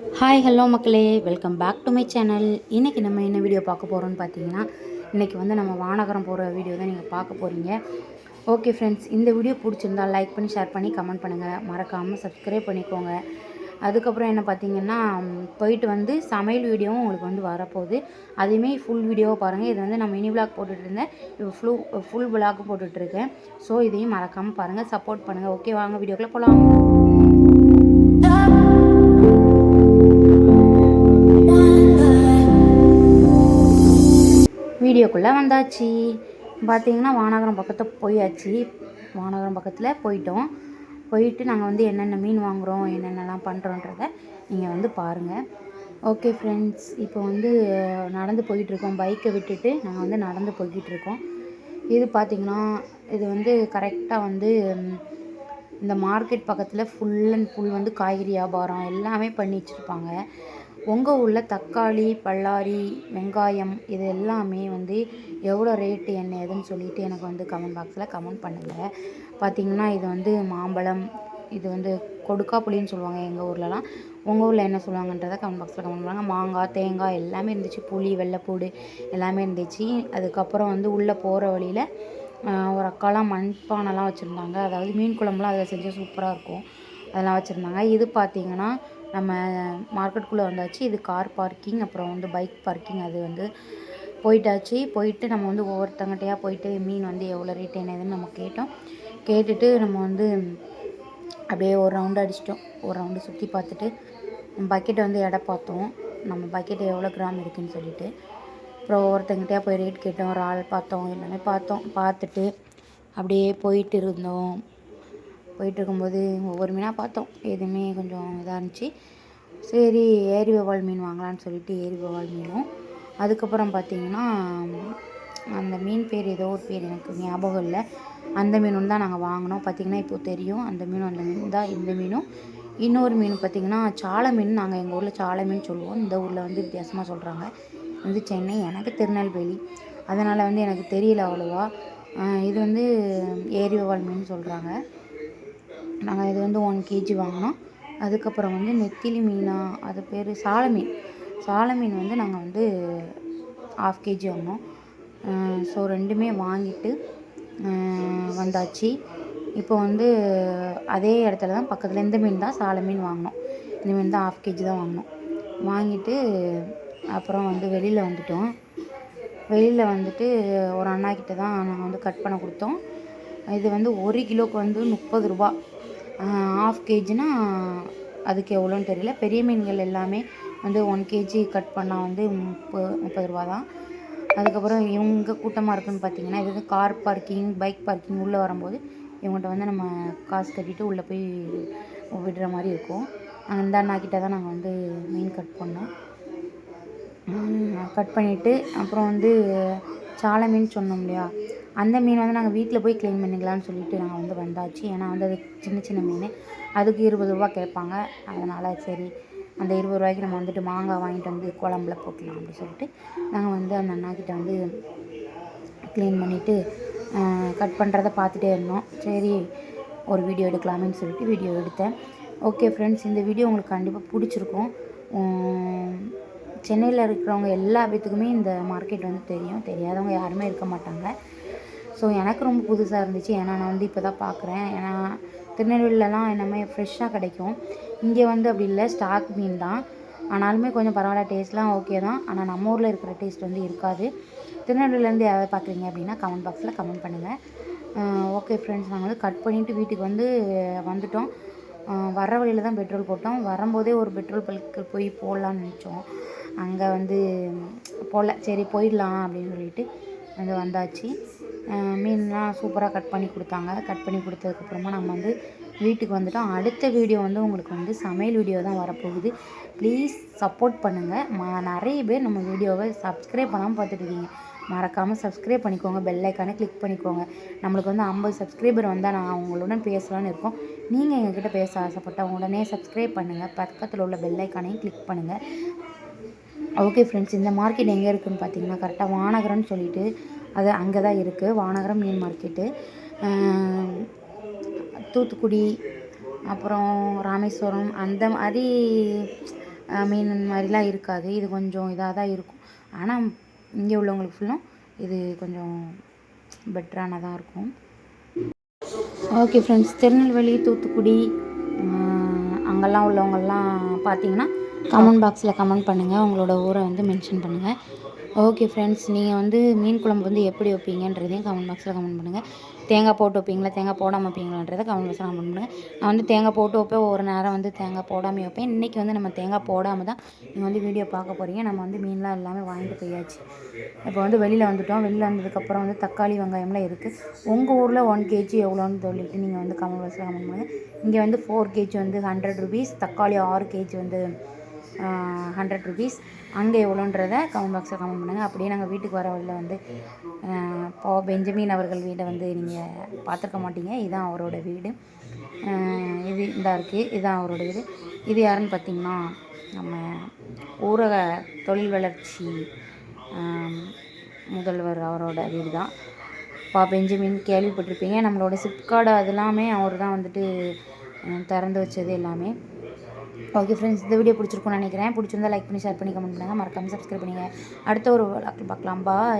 Hi hello மக்களே. Welcome back to my channel இன்றைக்கி நம்ம என்ன வீடியோ பார்க்க போகிறோம்னு பார்த்தீங்கன்னா இன்றைக்கி வந்து நம்ம வானகரம் போகிற வீடியோ தான் நீங்கள் பார்க்க போகிறீங்க ஓகே ஃப்ரெண்ட்ஸ் இந்த வீடியோ பிடிச்சிருந்தா லைக் பண்ணி ஷேர் பண்ணி கமெண்ட் பண்ணுங்கள் மறக்காமல் சப்ஸ்கிரைப் பண்ணிக்கோங்க. அதுக்கப்புறம் என்ன பார்த்தீங்கன்னா போயிட்டு வந்து சமையல் வீடியோவும் உங்களுக்கு வந்து வரப்போகுது. அதையுமே ஃபுல் வீடியோவை பாருங்கள் இது வந்து நான் மினி விளாக் போட்டுகிட்டு இருந்தேன். இப்போ ஃபுல் ஃபுல் விளாக் போட்டுட்ருக்கேன் ஸோ இதையும் மறக்காமல் பாருங்கள் சப்போர்ட் பண்ணுங்கள் ஓகே வாங்க வீடியோக்குள்ளே போகலாம் வீடியோக்குள்ளே வந்தாச்சு. பார்த்தீங்கன்னா வானகரம் பக்கத்தில் போயாச்சு. வானகரம் பக்கத்தில் போயிட்டோம். போயிட்டு நாங்கள் வந்து என்னென்ன மீன் வாங்குகிறோம் என்னென்னலாம் பண்ணுறோன்றத நீங்கள் வந்து பாருங்கள் ஓகே ஃப்ரெண்ட்ஸ் இப்போ வந்து நடந்து போயிட்டுருக்கோம். பைக்கை விட்டுட்டு நாங்கள் வந்து நடந்து போய்கிட்டு இருக்கோம் இது பார்த்திங்கன்னா இது வந்து கரெக்டாக வந்து இந்த மார்க்கெட் பக்கத்தில் ஃபுல் அண்ட் ஃபுல் வந்து காய்கறி வியாபாரம் எல்லாமே பண்ணி வச்சுருப்பாங்க. உங்கள் ஊரில் தக்காளி பல்லாரி வெங்காயம் இது எல்லாமே வந்து எவ்வளோ ரேட்டு என்ன ஏதுன்னு சொல்லிட்டு எனக்கு வந்து கமெண்ட் பாக்ஸில் கமெண்ட் பண்ணுங்கள் பார்த்தீங்கன்னா இது வந்து மாம்பழம் இது வந்து கொடுக்காப்புளின்னு சொல்லுவாங்க எங்கள் ஊர்லலாம். உங்கள் ஊரில் என்ன சொல்லுவாங்கன்றதை கமெண்ட் பாக்ஸில் கமெண்ட் பண்ணுவாங்க மாங்காய் தேங்காய் எல்லாமே இருந்துச்சு. புளி வெள்ளைப்பூடு எல்லாமே இருந்துச்சு. அதுக்கப்புறம் வந்து உள்ளே போகிற வழியில் ஒரு அக்காலாம் மண்பானைலாம் வச்சுருந்தாங்க. அதாவது மீன் குழம்புலாம் அதில் செஞ்சால் சூப்பராக இருக்கும். அதெல்லாம் வச்சுருந்தாங்க. இது பார்த்திங்கன்னா நம்ம மார்க்கெட்டுக்குள்ளே வந்தாச்சு. இது கார் பார்க்கிங் அப்புறம் வந்து பைக் பார்க்கிங் அது வந்து போயிட்டாச்சு. போயிட்டு நம்ம வந்து ஒவ்வொருத்தங்கிட்டையாக போயிட்டு மீன் வந்து எவ்வளோ ரேட் என்னதுன்னு நம்ம கேட்டோம். கேட்டுட்டு நம்ம வந்து அப்படியே ஒரு ரவுண்டு அடிச்சிட்டோம். ஒரு ரவுண்டு சுற்றி பார்த்துட்டு பக்கெட்டை வந்து எடை பார்த்தோம். நம்ம பக்கெட் எவ்வளோ கிராம் இருக்குன்னு சொல்லிட்டு. அப்புறம் ஒவ்வொருத்தங்கிட்டையாக போய் ரேட் கேட்டோம். ஒரு ஆள் பார்த்தோம். எல்லாமே பார்த்தோம். பார்த்துட்டு அப்படியே போயிட்டு இருந்தோம். போயிட்டு இருக்கும்போது ஒவ்வொரு மீனாக பார்த்தோம். எதுவுமே கொஞ்சம் இதாக இருந்துச்சு. சரி ஏரி வவால் மீன் வாங்கலாம்னு சொல்லிட்டு ஏரி வவால் மீனும். அதுக்கப்புறம் பார்த்தீங்கன்னா அந்த மீன் பேர் ஏதோ ஒரு பேர் எனக்கு ஞாபகம் இல்லை. அந்த மீனும் தான் நாங்கள் வாங்கினோம். பார்த்திங்கன்னா இப்போ தெரியும். அந்த மீனும் அந்த மீன் தான். இந்த மீனும். இன்னொரு மீன் பார்த்தீங்கன்னா சாலை மீன் நாங்கள் எங்கள் ஊரில் சாலை மீன் சொல்லுவோம். இந்த ஊரில் வந்து வித்தியாசமாக சொல்கிறாங்க. வந்து சென்னை எனக்கு திருநெல்வேலி. அதனால் வந்து எனக்கு தெரியல அவ்வளோவா. இது வந்து ஏரி வவால் மீன் சொல்கிறாங்க. நாங்கள் இது வந்து ஒன் கேஜி வாங்கினோம். அதுக்கப்புறம் வந்து நெத்திலி மீனா அது பேர் சால மீன் சால மீன் வந்து நாங்கள் வந்து ஆஃப் கேஜி வாங்கினோம். ஸோ ரெண்டுமே வாங்கிட்டு வந்தாச்சு. இப்போ வந்து அதே இடத்துல தான் பக்கத்தில் இந்த மீன் தான் சால மீன் வாங்கினோம். இந்த மீன் தான் ஆஃப் கேஜி தான் வாங்கினோம். வாங்கிட்டு அப்புறம் வந்து வெளியில் வந்துட்டோம். வெளியில் வந்துட்டு ஒரு அண்ணா கிட்ட தான் நாங்கள் வந்து கட் பண்ண கொடுத்தோம். இது வந்து ஒரு கிலோக்கு வந்து முப்பது ரூபா. ஆஃப் கேஜினா அதுக்கு எவ்வளோன்னு தெரியல. பெரிய மீன்கள் எல்லாமே வந்து ஒன் கேஜி கட் பண்ணால் வந்து முப்பது முப்பது ரூபா தான். அதுக்கப்புறம் இவங்க கூட்டமாக இருக்குன்னு பார்த்தீங்கன்னா இது வந்து கார் பார்க்கிங் பைக் பார்க்கிங் உள்ளே வரும்போது இவங்கள்ட்ட வந்து நம்ம காசு கட்டிட்டு உள்ளே போய் விடுற மாதிரி இருக்கும். அந்த அண்ணாக்கிட்ட தான் நாங்கள் வந்து மீன் கட் பண்ணோம். கட் பண்ணிவிட்டு அப்புறம் வந்து சாலை மீன் சொன்னோம் இல்லையா? அந்த மீன் வந்து நாங்கள் வீட்டில் போய் க்ளீன் பண்ணிக்கலாம்னு சொல்லிட்டு நாங்கள் வந்து வந்தாச்சு. ஏன்னா வந்து அது சின்ன சின்ன மீன். அதுக்கு இருபது ரூபா கேட்பாங்க. அதனால் சரி அந்த இருபது ரூபாய்க்கு நம்ம வந்துட்டு மாங்காய் வாங்கிட்டு வந்து குழம்புல போட்டுக்கலாம் அப்படின்னு சொல்லிட்டு நாங்கள் வந்து அந்த அண்ணாக்கிட்ட வந்து க்ளீன் பண்ணிவிட்டு கட் பண்ணுறத பார்த்துட்டே இருந்தோம். சரி ஒரு வீடியோ எடுக்கலாமேன்னு சொல்லிட்டு வீடியோ எடுத்தேன். ஓகே ஃப்ரெண்ட்ஸ் இந்த வீடியோ உங்களுக்கு கண்டிப்பாக பிடிச்சிருக்கும். சென்னையில் இருக்கிறவங்க எல்லா பேத்துக்குமே இந்த மார்க்கெட் வந்து தெரியும். தெரியாதவங்க யாருமே இருக்க மாட்டாங்க. ஸோ எனக்கு ரொம்ப புதுசாக இருந்துச்சு. ஏன்னா நான் வந்து இப்போ தான் பார்க்குறேன் ஏன்னா திருநெல்வேலிலலாம் எல்லாமே ஃப்ரெஷ்ஷாக கிடைக்கும். இங்கே வந்து அப்படி இல்லை. ஸ்டாக் மீன் தான். ஆனாலுமே கொஞ்சம் பரவாயில்ல. டேஸ்ட்லாம் ஓகே தான். ஆனால் நம்ம ஊரில் இருக்கிற டேஸ்ட் வந்து இருக்காது. திருநெல்வேலியிலேருந்து யாராவது பார்க்குறீங்க அப்படின்னா கமெண்ட் பாக்ஸில் கமெண்ட் பண்ணுங்கள் ஓகே ஃப்ரெண்ட்ஸ் நாங்கள் வந்து கட் பண்ணிவிட்டு வீட்டுக்கு வந்து வந்துட்டோம். வர்ற வழியில் தான் பெட்ரோல் போட்டோம். வரும்போதே ஒரு பெட்ரோல் பல்க்கு போய் போடலான்னு நினச்சோம். அங்கே வந்து போடல. சரி போயிடலாம் அப்படின்னு சொல்லிட்டு வந்து வந்தாச்சு. மீன்லாம் சூப்பராக கட் பண்ணி கொடுத்தாங்க. கட் பண்ணி கொடுத்ததுக்கப்புறமா நம்ம வந்து வீட்டுக்கு வந்துட்டோம். அடுத்த வீடியோ வந்து உங்களுக்கு வந்து சமையல் வீடியோ தான் வரப்போகுது. ப்ளீஸ் சப்போர்ட் பண்ணுங்கள் ம நிறைய பேர் நம்ம வீடியோவை சப்ஸ்கிரைப் பண்ணாமல் பார்த்துட்டு இருக்கீங்க மறக்காமல் சப்ஸ்கிரைப் பண்ணிக்கோங்க. பெல் ஐக்கானை கிளிக் பண்ணிக்கோங்க. நம்மளுக்கு வந்து ஐம்பது சப்ஸ்கிரைபர் வந்தால் நான் அவங்களுடன் பேசலான்னு இருக்கோம். நீங்கள் எங்ககிட்ட பேச ஆசைப்பட்டால் உடனே சப்ஸ்கிரைப் பண்ணுங்கள் பக்கத்தில் உள்ள பெல் ஐக்கானையும் கிளிக் பண்ணுங்கள் ஓகே ஃப்ரெண்ட்ஸ் இந்த மார்க்கெட் எங்கே இருக்குதுன்னு பார்த்தீங்கன்னா கரெக்டாக வானகரம்னு சொல்லிட்டு அது அங்கே தான் இருக்குது வானகரம் மீன் மார்க்கெட்டு தூத்துக்குடி அப்புறம் ராமேஸ்வரம் அந்த மாதிரி மீன் மாதிரிலாம் இருக்காது. இது கொஞ்சம் இதாக தான் இருக்கும். ஆனால் இங்கே உள்ளவங்களுக்கு ஃபுல்லும் இது கொஞ்சம் பெட்டரானதாக இருக்கும். ஓகே ஃப்ரெண்ட்ஸ் திருநெல்வேலி தூத்துக்குடி அங்கெல்லாம் உள்ளவங்கள்லாம் பார்த்தீங்கன்னா கமெண்ட் பாக்ஸில் கமெண்ட் பண்ணுங்கள் உங்களோட ஊரை வந்து மென்ஷன் பண்ணுங்கள் ஓகே ஃப்ரெண்ட்ஸ் நீங்கள் வந்து மீன் குழம்பு வந்து எப்படி வைப்பீங்கன்றதையும் கமெண்ட் பாக்ஸில் கமெண்ட் பண்ணுங்கள் தேங்காய் போட்டு வைப்பீங்களா? தேங்காய் போடாமல் வைப்பீங்களான்றதை கமெண்ட் பாக்ஸில் கமெண்ட் பண்ணுங்கள் நான் வந்து தேங்காய் போட்டு வைப்பேன். ஒரு நேரம் வந்து தேங்காய் போடாமல் வைப்பேன். இன்றைக்கி வந்து நம்ம தேங்காய் போடாமல் தான் நீங்கள் வந்து வீடியோ பார்க்க போகிறீங்க நம்ம வந்து மீன்லாம் எல்லாமே வாங்கிட்டு போயாச்சு. இப்போ வந்து வெளியில் வந்துவிட்டோம் வெளியில் வந்ததுக்கப்புறம் வந்து தக்காளி வெங்காயம்லாம் இருக்குது உங்கள் ஊரில் ஒன் கேஜி எவ்வளோன்னு சொல்லிட்டு நீங்கள் வந்து கமெண்ட் பாக்ஸில் கமெண்ட் பண்ணுங்கள் இங்கே வந்து ஃபோர் கேஜி வந்து ஹண்ட்ரட் ருபீஸ் தக்காளி ஆறு கேஜி வந்து ஹண்ட்ரட் ருபீஸ் அங்கே எவ்வளோன்றத கமெண்ட் பாக்ஸில் கமெண்ட் பண்ணுங்கள் அப்படியே நாங்கள் வீட்டுக்கு வர வழியில் வந்து பா பெஞ்சமின் அவர்கள் வீடை வந்து நீங்கள் பார்த்துருக்க மாட்டீங்க. இதுதான் அவரோட வீடு. இது இதாக இருக்குது இதுதான் அவரோட வீடு. இது யாருன்னு பார்த்தீங்கன்னா நம்ம ஊரக தொழில் வளர்ச்சி முதல்வர் அவரோட வீடு தான் பா பெஞ்சமின் கேள்விப்பட்டிருப்பீங்க. நம்மளோட சிப்கார்டு அதெல்லாமே அவர் தான் வந்துட்டு திறந்து வச்சது எல்லாமே. ஓகே ஃப்ரெண்ட்ஸ் இந்த வீடியோ பிடிச்சிருக்கும்னு நினைக்கிறேன். பிடிச்சிருந்தா லைக் பண்ணி ஷேர் பண்ணி கமெண்ட் பண்ணுங்கள் மறக்காமல் சப்ஸ்கிரைப் பண்ணுங்கள் அடுத்த ஒரு vlog பார்க்கலாம். பாய்